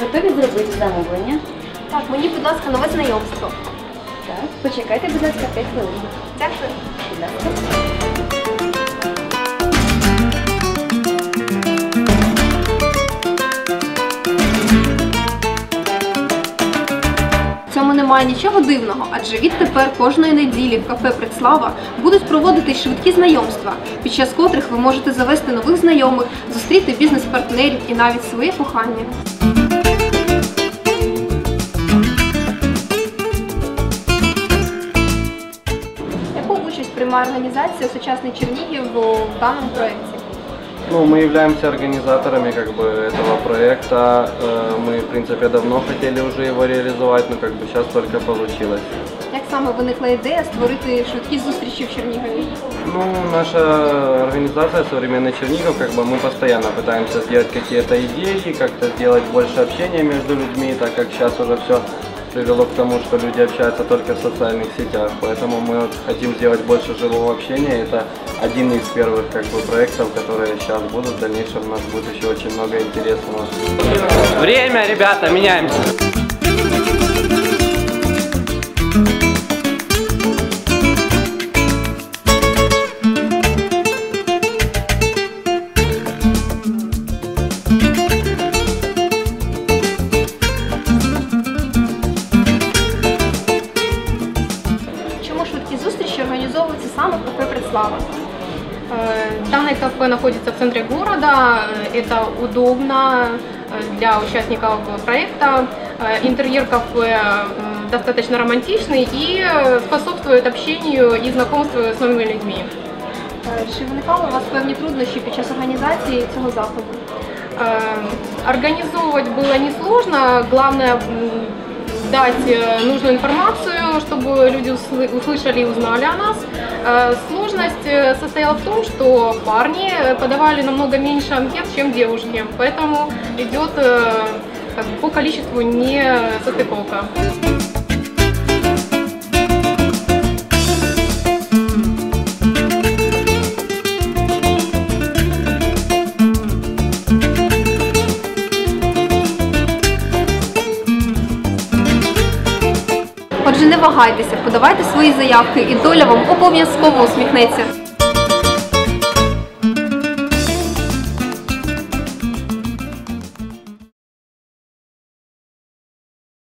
готові зробити замовлення? Так, мені, будь ласка, нове знайомство. Так. Почекайте, будь ласка, 5 хвилин. Дякую. Будь ласка. Цьому немає нічого дивного, адже відтепер кожної неділі в кафе Предслава будуть проводитись швидкі знайомства, під час котрих ви можете завести нових знайомих, зустріти бізнес-партнерів і навіть своє кохання. участь приймає організація Сучасний Чернігів у даному проєкті? Ну, мы являемся организаторами как бы этого проекта. Э, Мы, в принципе, давно хотели уже его реализовать, но как бы сейчас только получилось. Як саме виникла ідея створити швидкі зустрічі в Чернігові? Ну, наша организация «Современный Чернигов», как бы мы постоянно пытаемся сделать какие-то идеи, как-то сделать больше общения между людьми, так как сейчас уже все привело к тому, что люди общаются только в социальных сетях. Поэтому мы хотим сделать больше живого общения. Это один из первых как бы, проектов, которые сейчас будут. В дальнейшем у нас будет еще очень много интересного. Время, ребята, меняемся. зустрічі організовуються саме в кафе Предслава? Э, Данное кафе находится в центре города, э, это удобно э, для участников проекта. Э, Интерьер кафе э, достаточно романтичный и э, способствует общению и знакомству с новыми людьми. Е, Чи виникали у вас певні труднощі під час організації цього заходу? Э, Организовывать было несложно, главное м, дать э, нужную информацию, чтобы люди усл- услышали и узнали о нас. Э, Сложность э, состояла в том, что парни подавали намного меньше анкет, чем девушки, поэтому идет как по количеству не состыковка. Отже, не вагайтеся, подавайте свої заявки, і доля вам обов'язково усміхнеться.